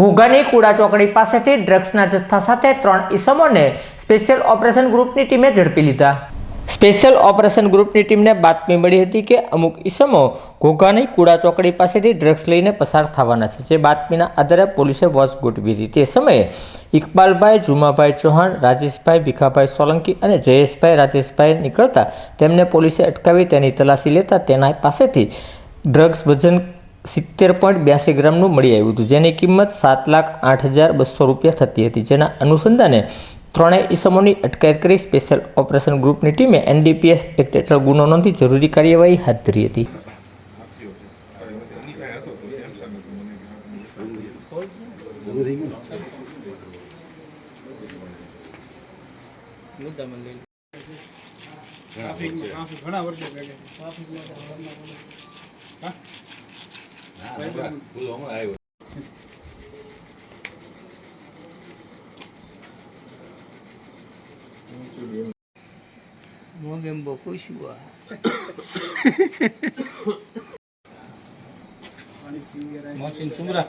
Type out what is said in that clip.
ઘોઘાની કુડા ચોકડી પાસેથી ડ્રગ્સના જથ્થા સાથે ત્રણ ઈસમોને સ્પેશિયલ ઓપરેશન ગ્રુપની ટીમે ઝડપી લીધા. સ્પેશિયલ ઓપરેશન ગ્રુપની ટીમને બાતમી મળી હતી કે અમુક ઈસમો ઘોઘાની કુડા ચોકડી પાસેથી ડ્રગ્સ લઈને પસાર થવાના છે, જે બાતમીના આધારે પોલીસે વોચ ગોઠવી હતી. તે સમયે ઇકબાલભાઈ, જુમાભાઈ ચૌહાણ, રાજેશભાઈ ભીખાભાઈ સોલંકી અને જયેશભાઈ રાજેશભાઈ નીકળતા તેમને પોલીસે અટકાવી તેની તલાશી લેતા તેના પાસેથી ડ્રગ્સ વજન સિત્તેર પોઈન્ટ બ્યાસી ગ્રામનું મળી આવ્યું હતું, જેની કિંમત સાત લાખ આઠ હજાર બસો રૂપિયા થતી હતી. જેના અનુસંધાને ત્રણેય ઈસમોની અટકાયત કરી સ્પેશિયલ ઓપરેશન ગ્રુપની ટીમે એનડીપીએસ એક્ટ હેઠળ ગુનો નોંધી જરૂરી કાર્યવાહી હાથ ધરી હતી. ઘણા વર્ષો ભેગા મોગેમ્બો પૂછ્યું મોહસિન સુમરા